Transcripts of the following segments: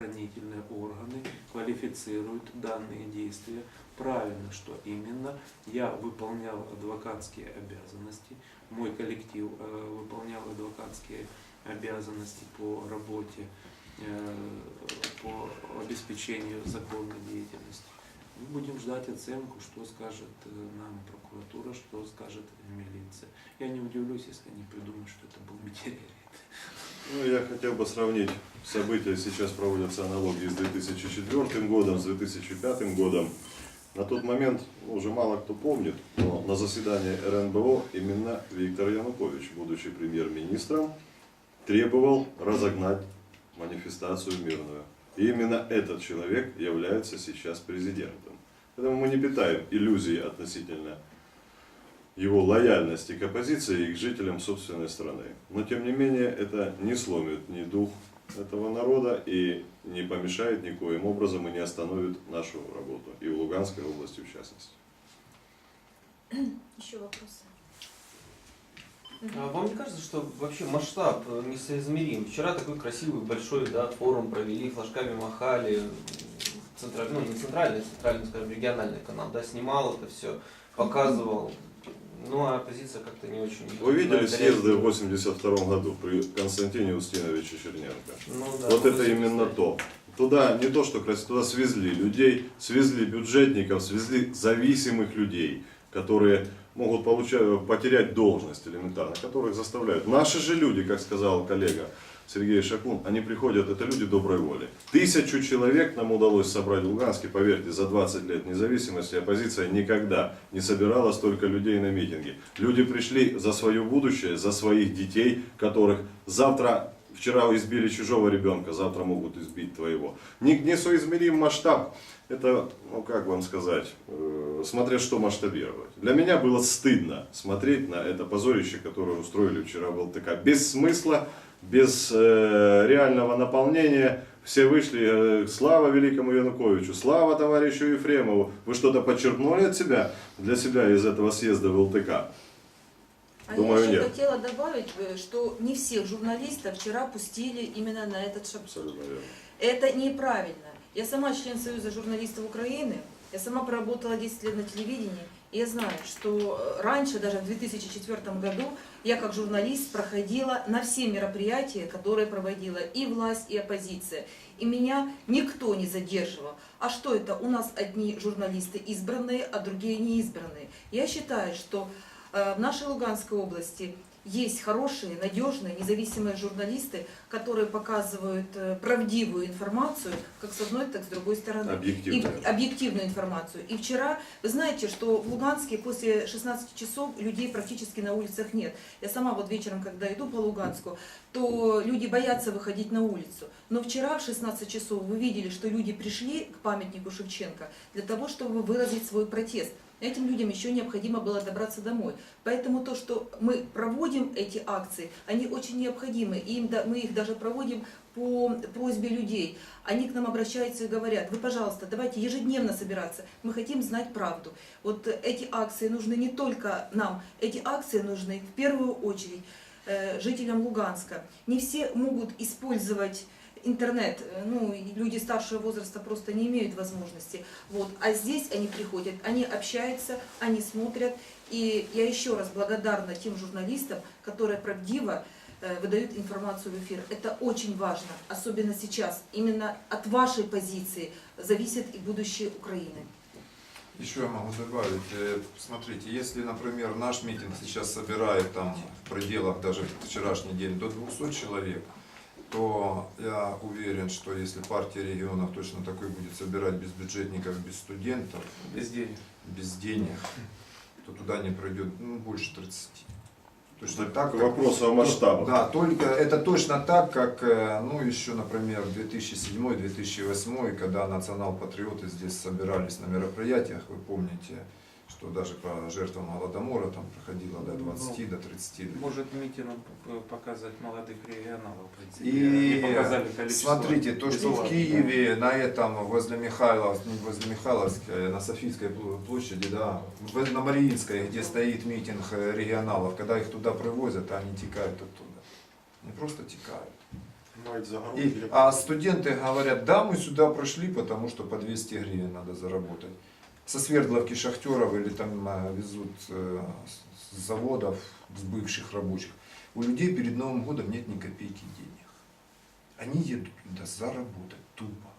правоохранительные органы квалифицируют данные действия правильно, что именно я выполнял адвокатские обязанности, мой коллектив э, выполнял адвокатские обязанности по работе, э, по обеспечению законной деятельности. Мы будем ждать оценку, что скажет э, нам прокуратура, что скажет милиция. Я не удивлюсь, если они придумают, что это был метеорит. Ну, я хотел бы сравнить события, сейчас проводятся аналогии с 2004 годом, с 2005 годом. На тот момент уже мало кто помнит, но на заседании РНБО именно Виктор Янукович, будучи премьер-министром, требовал разогнать манифестацию мирную. И именно этот человек является сейчас президентом. Поэтому мы не питаем иллюзий относительно его лояльности к оппозиции и к жителям собственной страны. Но тем не менее это не сломит ни дух этого народа и не помешает никоим образом и не остановит нашу работу. И в Луганской области в частности. Еще вопросы? А вам не кажется, что вообще масштаб э, несоизмерим? Вчера такой красивый большой да, форум провели, флажками махали, центральный, ну не центральный, центральный, скажем, региональный канал, да, снимал это все, показывал. Ну а оппозиция как-то не очень. Вы видели съезды в реагирует. 82 году при Константине Устиновиче Черненко? Ну, да, Вот это именно стоит. то. Туда не то, что красиво, туда свезли людей, свезли бюджетников, свезли зависимых людей, которые могут получать, потерять должность элементарно, которых заставляют. Наши же люди, как сказал коллега Сергей Шакун, они приходят, это люди доброй воли. Тысячу человек нам удалось собрать в Луганске, поверьте, за 20 лет независимости оппозиция никогда не собирала столько людей на митинги. Люди пришли за свое будущее, за своих детей, которых завтра Вчера избили чужого ребенка, завтра могут избить твоего. Не- Несоизмерим масштаб. Это, ну как вам сказать, э, смотря что масштабировать. Для меня было стыдно смотреть на это позорище, которое устроили вчера в ЛТК. Без смысла, без э, реального наполнения. Все вышли, э, слава великому Януковичу, слава товарищу Ефремову. Вы что-то подчеркнули от себя, для себя из этого съезда в ЛТК? А Думаю, я еще нет. хотела добавить, э, что не всех журналистов вчера пустили именно на этот верно. Это неправильно. Я сама член Союза журналистов Украины, я сама проработала 10 лет на телевидении, я знаю, что э, раньше, даже в 2004 году, я как журналист проходила на все мероприятия, которые проводила и власть, и оппозиция. И меня никто не задерживал. А что это? У нас одни журналисты избранные, а другие неизбранные. Я считаю, что э, в нашей Луганской области есть хорошие, надежные, независимые журналисты, которые показывают э, правдивую информацию, как с одной, так с другой стороны. Объективно. И объективную информацию. И вчера, вы знаете, что в Луганске после 16 часов людей практически на улицах нет. Я сама вот вечером, когда иду по Луганску, то люди боятся выходить на улицу. Но вчера в 16 часов вы видели, что люди пришли к памятнику Шевченко для того, чтобы выразить свой протест. Этим людям еще необходимо было добраться домой. Поэтому то, что мы проводим эти акции, они очень необходимы. И им, мы их даже проводим по просьбе людей. Они к нам обращаются и говорят, вы, пожалуйста, давайте ежедневно собираться. Мы хотим знать правду. Вот эти акции нужны не только нам, эти акции нужны в первую очередь э, жителям Луганска. Не все могут использовать интернет, э, ну, люди старшего возраста просто не имеют возможности. Вот. А здесь они приходят, они общаются, они смотрят. И я еще раз благодарна тем журналистам, которые правдиво э, выдают информацию в эфир. Это очень важно, особенно сейчас. Именно от вашей позиции зависит и будущее Украины. Еще я могу добавить, э, смотрите, если, например, наш митинг сейчас собирает там в пределах даже вчерашний день до 200 человек, то я уверен, что если партия регионов точно такой будет собирать без бюджетников, без студентов, Без денег. без денег, то туда не пройдет ну, больше 30. Точно так, как- вопросу о масштабах. Да, только это точно так, как, э, ну, еще, например, 2007-2008, когда национал-патриоты здесь собирались на мероприятиях, вы помните, что даже по жертвам Голодомора там проходило до 20, до 30 людей. Может митинг п- показать молодых регионалов. И Они показали количество. смотрите, то, что в. Киеве на этом, возле Михайлов, возле Михайловской, на Софийской пл- площади, да, на Мариинской, где стоит митинг э, регионалов, когда их туда привозят, они текают оттуда. Не просто текают. Загородки. И, а студенты говорят, да, мы сюда пришли, потому что по 200 гривен надо заработать. Со Свердловки шахтеров или там э, везут э, с заводов, с бывших рабочих. У людей перед Новым годом нет ни копейки денег. Они едут туда заработать тупо,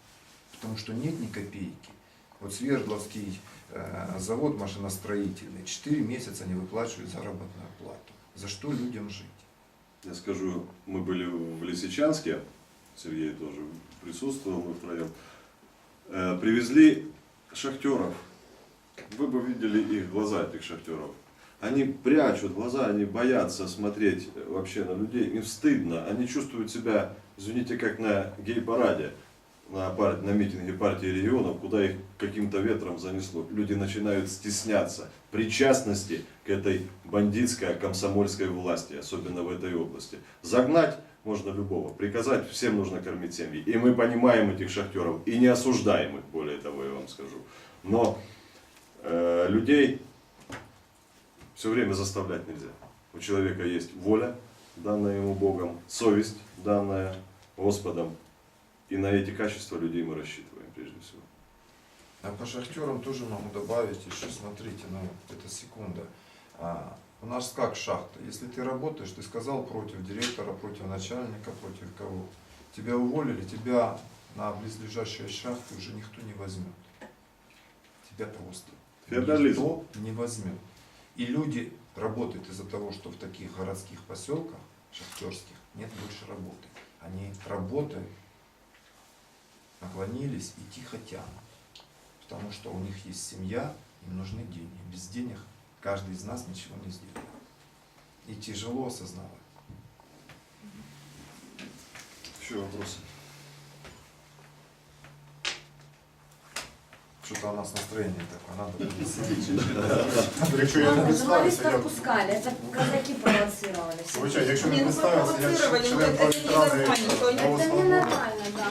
потому что нет ни копейки. Вот Свердловский э, завод машиностроительный, 4 месяца не выплачивают заработную плату. За что людям жить? Я скажу, мы были в Лисичанске, Сергей тоже присутствовал, мы втроем. Э, Привезли шахтеров. Вы бы видели их глаза, этих шахтеров. Они прячут глаза, они боятся смотреть вообще на людей, им стыдно, они чувствуют себя, извините, как на гей-параде, на, пар- на митинге партии регионов, куда их каким-то ветром занесло. Люди начинают стесняться причастности к этой бандитской комсомольской власти, особенно в этой области. Загнать можно любого, приказать, всем нужно кормить семьи. И мы понимаем этих шахтеров и не осуждаем их, более того, я вам скажу. Но людей все время заставлять нельзя. У человека есть воля, данная ему Богом, совесть, данная Господом. И на эти качества людей мы рассчитываем прежде всего. А по шахтерам тоже могу добавить еще, смотрите, ну, это секунда. А, у нас как шахта? Если ты работаешь, ты сказал против директора, против начальника, против кого? Тебя уволили, тебя на близлежащие шахты уже никто не возьмет. Тебя просто Феодализм. никто не возьмет. И люди работают из-за того, что в таких городских поселках шахтерских нет больше работы. Они работают, наклонились и тихо тянут. Потому что у них есть семья, им нужны деньги. Без денег каждый из нас ничего не сделает. И тяжело осознавать. Еще вопросы? Что-то у нас настроение такое, надо будет сидеть чуть-чуть. Якщо я не представився, Журналистов я пускали, это казаки провоцировали. всё. Вибачаю, якщо Не, не ну представився, я ну член это не політради нормально, что они- Это Новослободи. ненормально, да.